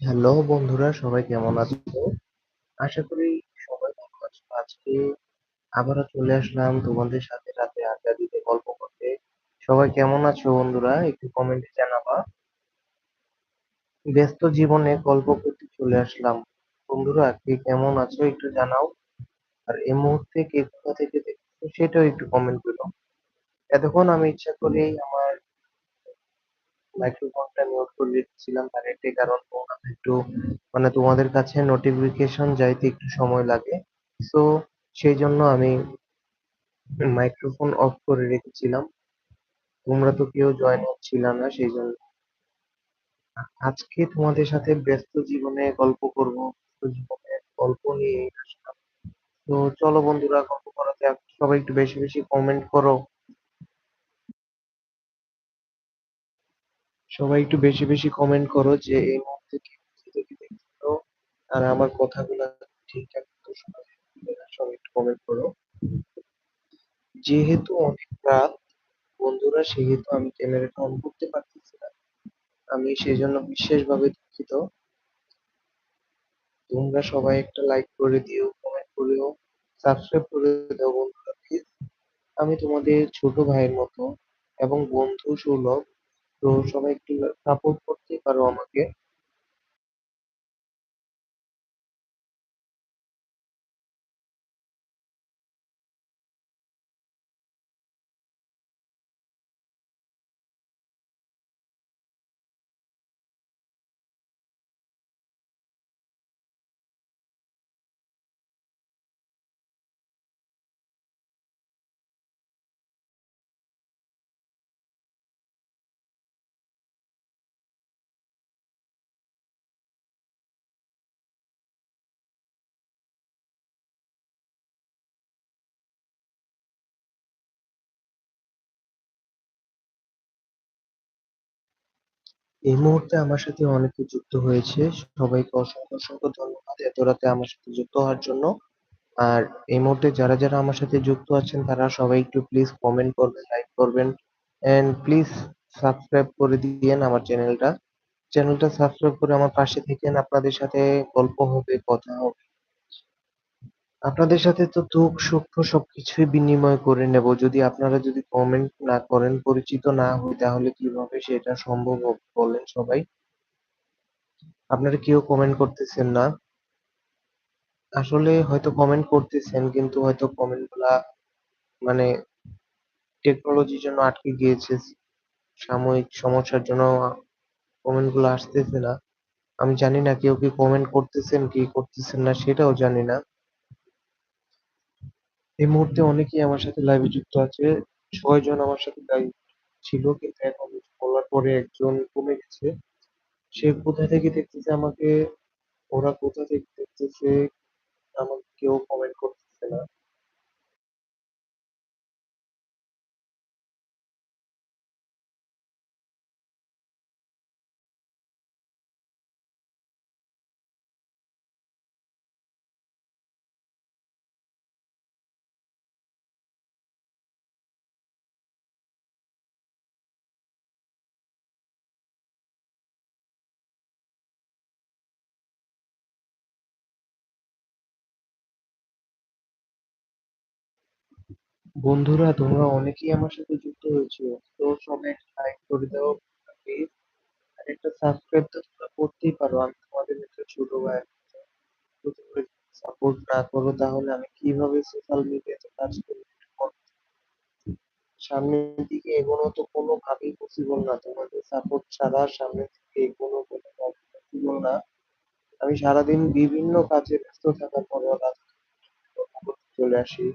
Hello বন্ধুরা, সবাই কেমন আছো? আশা করি সবাই ভালো আছো। আজকে আবারও চলে আসলাম তোমাদের সাথে রাতে আড্ডা দিতে, গল্প করতে। সবাই কেমন আছো বন্ধুরা একটু কমেন্টে জানাবা। ব্যস্ত জীবনে গল্প করতে চলে আসলাম। বন্ধুরা, কে কেমন আছো একটু জানাও। আর এই মুহূর্তে কে কোথা থেকে দেখছ সেটাও একটু কমেন্ট করো। এতক্ষণ আমি ইচ্ছা করেই আমার মাইক্রোফোনটা মিউট করে রেখেছিলাম একটাই কারণ একটু মানে তোমাদের কাছে নোটিফিকেশন যাইতে একটু সময় লাগে। সো সেই জন্য আমি মাইক্রোফোন অফ করে রেখেছিলাম। তোমরা তো কেউ জয়েন হচ্ছিল না, সেই জন্য আজকে তোমাদের সাথে ব্যস্ত জীবনে গল্প করব জীবনে গল্প নিয়ে আসলাম। তো চলো বন্ধুরা, গল্প করা যাক। সবাই একটু বেশি বেশি কমেন্ট করো। সবাই একটু বেশি বেশি কমেন্ট করো যে এই মুহূর্তে কে থেকে দেখছ আর আমার কথাগুলো ঠিকঠাক শোনা সবাই একটু কমেন্ট করো। যেহেতু অনেক রাত, বন্ধুরা, সেহেতু আমি ক্যামেরাটা অন করতে পারতেছি না। আমি সেই সেজন্য বিশেষভাবে দুঃখিত। তোমরা সবাই একটা লাইক করে দিও কমেন্ট করিও সাবস্ক্রাইব করে দাও বন্ধুরা প্লিজ আমি তোমাদের ছোট ভাইয়ের মতো এবং বন্ধু সুলভ তো সবাই একটু সাপোর্ট করতে পারো আমাকে। এই মুহূর্তে আমার সাথে অনেকে যুক্ত হয়েছে। সবাইকে অসংখ্য অসংখ্য ধন্যবাদ এত রাতে আমার সাথে যুক্ত হওয়ার জন্য। আর এই মুহূর্তে যারা যারা আমার সাথে যুক্ত আছেন, তারা সবাই একটু প্লিজ কমেন্ট করবেন লাইক করবেন। এন্ড প্লিজ সাবস্ক্রাইব করে দিয়েন আমার চ্যানেলটা চ্যানেলটা সাবস্ক্রাইব করে আমার পাশে থেকেন। আপনাদের সাথে গল্প হবে, কথা হবে। আপনাদের সাথে তো দুঃখ, সুখ সবকিছুই বিনিময় করে নেব। যদি আপনারা যদি কমেন্ট না করেন, পরিচিত না হই, তাহলে কীভাবে সেটা সম্ভব হবে বলেন সবাই? আপনারা কেউ কমেন্ট করতেছেন না। আসলে হয়তো কমেন্ট করতেছেন, কিন্তু হয়তো কমেন্টগুলা মানে টেকনোলজির জন্য আটকে গিয়েছে। সাময়িক সমস্যার জন্য কমেন্টগুলো আসতেছে না। আমি জানি না কেউ কি কমেন্ট করতেছেন, কি করতেছেন না, সেটাও জানি না। এই মুহূর্তে অনেকেই আমার সাথে লাইভে যুক্ত আছে। ছয় জন আমার সাথে লাইভ ছিল কিন্তু এখন বলার পরে একজন কমে গেছে। সে কোথা থেকে দেখতেছে আমাকে? ওরা কোথা থেকে দেখতেছে? বন্ধুরা, তোমরা অনেকেই আমার সাথে যুক্ত হয়েছো। তো সবাই একটা লাইক করে দাও প্লিজ আর একটা সাবস্ক্রাইব তো তোমরা করতেই পারো। আমি তোমাদের একটা ছোট ভাই, তো তোমরা সাপোর্ট না করো, তাহলে আমি কীভাবে সোশ্যাল মিডিয়াতে কাজ করব সামনের দিকে এগোনো তো কোনোভাবেই পসিবল না। তোমাদের সাপোর্ট ছাড়া সামনের দিকে এগোনো কোনোভাবেই পসিবল না। আমি সারাদিন বিভিন্ন কাজে ব্যস্ত থাকার পরেও রাত চলে আসি।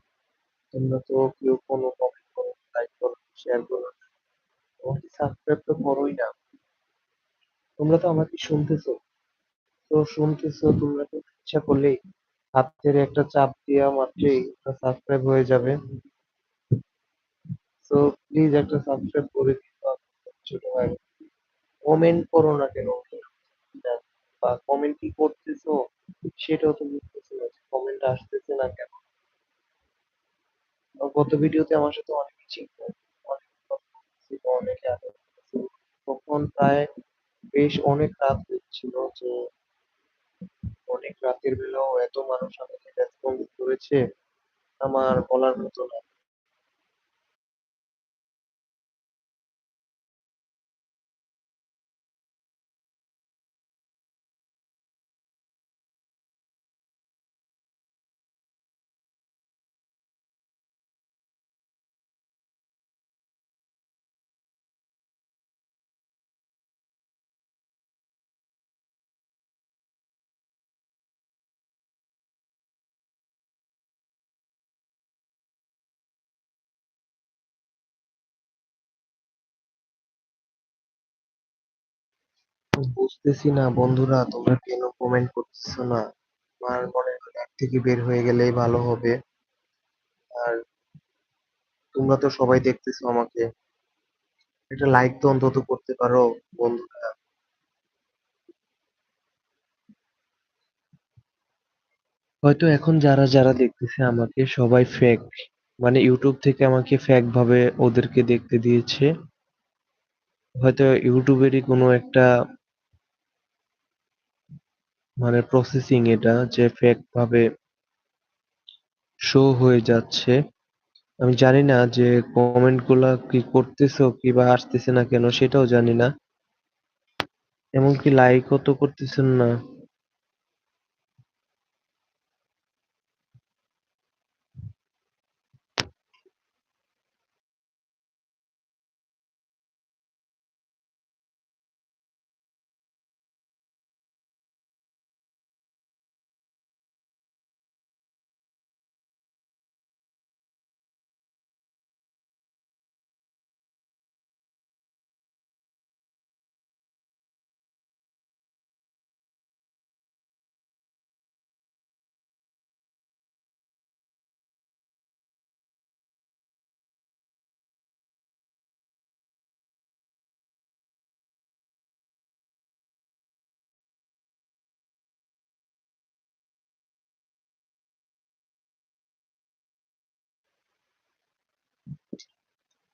তোমরা তো কেউ কোনো কমেন্ট করো লাইক করো শেয়ার করো তোমাকে সাবস্ক্রাইব তো করোই না। তোমরা তো আমাকে শুনতেছো। তো শুনতেছো, তোমরা তো ইচ্ছা করলেই হাতের একটা চাপ দেওয়া মাত্রই সাবস্ক্রাইব হয়ে যাবে। তো প্লিজ একটা সাবস্ক্রাইব করে দিও ছোট ভাই। কমেন্ট করো না কেন? বা কমেন্ট কি করতেছো, সেটাও তো বুঝতেছি না কমেন্ট আসতেছে না কেন। গত ভিডিওতে আমার সাথে অনেকে ছিল অনেক দিতেছিল। তখন প্রায় বেশ অনেক রাত হয়েছিল যে অনেক রাতের বেলাও এত মানুষ আমাকে ব্যস্তভঙ্গ করেছে, আমার বলার মতো না বুঝতেছি না বন্ধুরা, তোমরা কেন কমেন্ট করতেছো না? আমার মনে হয় লাইভ থেকে বের হয়ে গেলেই ভালো হবে। আর তোমরা তো সবাই দেখতেছো আমাকে। একটা লাইক তো অন্তত করতে পারো বন্ধুরা। হয়তো এখন যারা যারা দেখতেছে আমাকে, সবাই ফেক মানে ইউটিউব থেকে আমাকে ফেক ভাবে ওদেরকে দেখতে দিয়েছে। হয়তো ইউটিউবেরই কোনো একটা মানে প্রসেসিং এটা যে ফেক ভাবে শো হয়ে যাচ্ছে। আমি জানি না যে কমেন্টগুলা কি করতেছো, কি বা আসতেছে না কেন, সেটাও জানি না। এমনকি লাইকও তো করতেছেন না।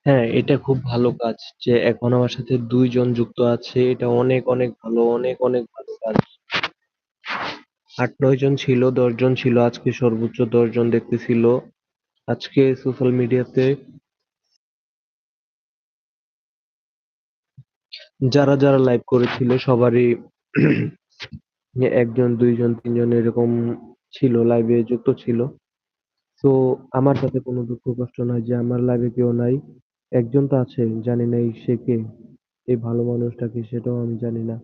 হ্যাঁ এটা খুব ভালো কাজ যে এখন আমার সাথে দুইজন যুক্ত আছে। এটা অনেক অনেক ভালো, অনেক অনেক ভালো কাজ। আট নয় জন ছিল, দশ জন ছিল, আজকে সর্বোচ্চ দশ জন দেখতেছিল। আজকে সোশ্যাল মিডিয়াতে যারা যারা লাইভ করেছিল, সবারই একজন, দুইজন, তিনজন এরকম ছিল লাইভে যুক্ত ছিল। তো আমার তাতে কোনো দুঃখ, কষ্ট নাই যে আমার লাইভে কেউ নাই। একজন তো আছে, জানি না এই সে কে, এই ভালো মানুষটাকে সেটাও আমি জানি না।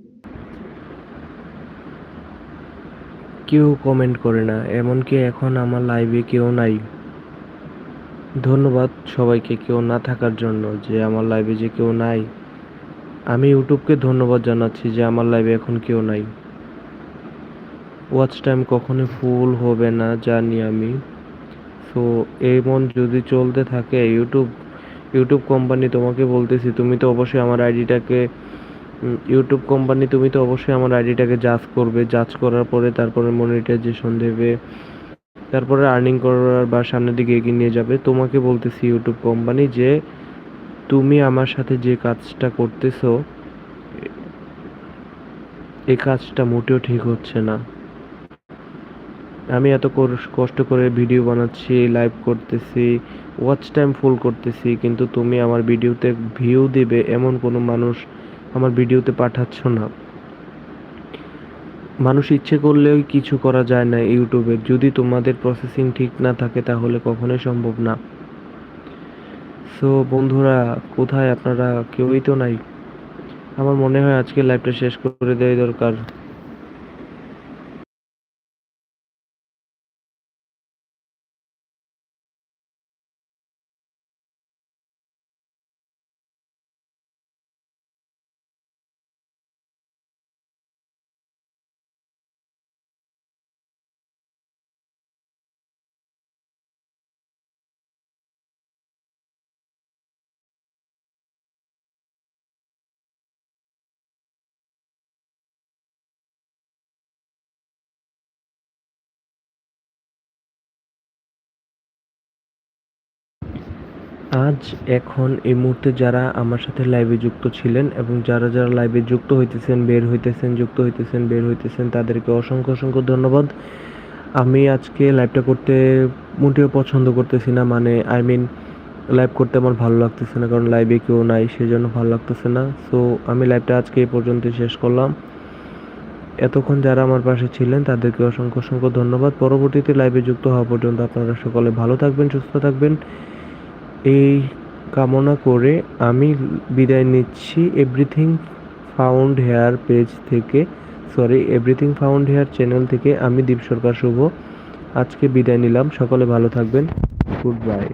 কেউ কমেন্ট করে না, এমনকি এখন আমার লাইভে কেউ নাই। ধন্যবাদ সবাইকে কেউ না থাকার জন্য যে আমার লাইভে যে কেউ নাই। আমি ইউটিউবকে ধন্যবাদ জানাচ্ছি যে আমার লাইভে এখন কেউ নাই। ওয়াচ টাইম কখনো ফুল হবে না জানি আমি। সো এমন যদি চলতে থাকে ইউটিউব ইউটিউব কোম্পানি তোমাকে বলতেছি, তুমি তো অবশ্যই আমার আইডিটাকে ইউটিউব কোম্পানি তুমি তো অবশ্যই আমার আইডিটাকে জাজ করবে। জাজ করার পরে তারপরে মনিটাইজেশন দেবে। তারপরে আর্নিং করার বা সামনের দিকে এগিয়ে নিয়ে যাবে। তোমাকে বলতেছি ইউটিউব কোম্পানি যে, তুমি আমার সাথে যে কাজটা করতেছো এই কাজটা মোটেও ঠিক হচ্ছে না। আমি এত কষ্ট করে ভিডিও বানাচ্ছি লাইভ করতেছি ওয়াচ টাইম ফুল করতেছি, কিন্তু তুমি আমার ভিডিওতে ভিউ দিবে এমন কোনো মানুষ আমার ভিডিওতে পাঠাচ্ছ না। মানুষ ইচ্ছে করলেও কিছু করা যায় না ইউটিউবে। যদি তোমাদের প্রসেসিং ঠিক না থাকে, তাহলে কখনোই সম্ভব না। সো বন্ধুরা, কোথায় আপনারা? কেউই তো নাই। আমার মনে হয় আজকে লাইভটা শেষ করে দেওয়াই দরকার। আজ এখন এই মুহূর্তে যারা আমার সাথে লাইভে যুক্ত ছিলেন এবং যারা যারা লাইভে যুক্ত হইতেছেন, বের হইতেছেন, যুক্ত হইতেছেন, বের হইতেছেন, তাদেরকে অসংখ্য অসংখ্য ধন্যবাদ। আমি আজকে লাইভটা করতে মোটেও পছন্দ করতেছি না মানে আই মিন লাইভ করতে আমার ভালো লাগতেছে না, কারণ লাইভে কেউ নাই, সেজন্য ভালো লাগতেছে না। সো আমি লাইভটা আজকে এই পর্যন্ত শেষ করলাম। এতক্ষণ যারা আমার পাশে ছিলেন, তাদেরকে অসংখ্য অসংখ্য ধন্যবাদ। পরবর্তীতে লাইভে যুক্ত হওয়া পর্যন্ত আপনারা সকলে ভালো থাকবেন, সুস্থ থাকবেন। এই কামনা করে আমি বিদায় নিচ্ছি। এভরিথিং ফাউন্ড হেয়ার পেজ থেকে sorry everything found here channel থেকে আমি দীপ সরকার শুভ। আজকে বিদায় নিলাম। সকলে ভালো থাকবেন। Good bye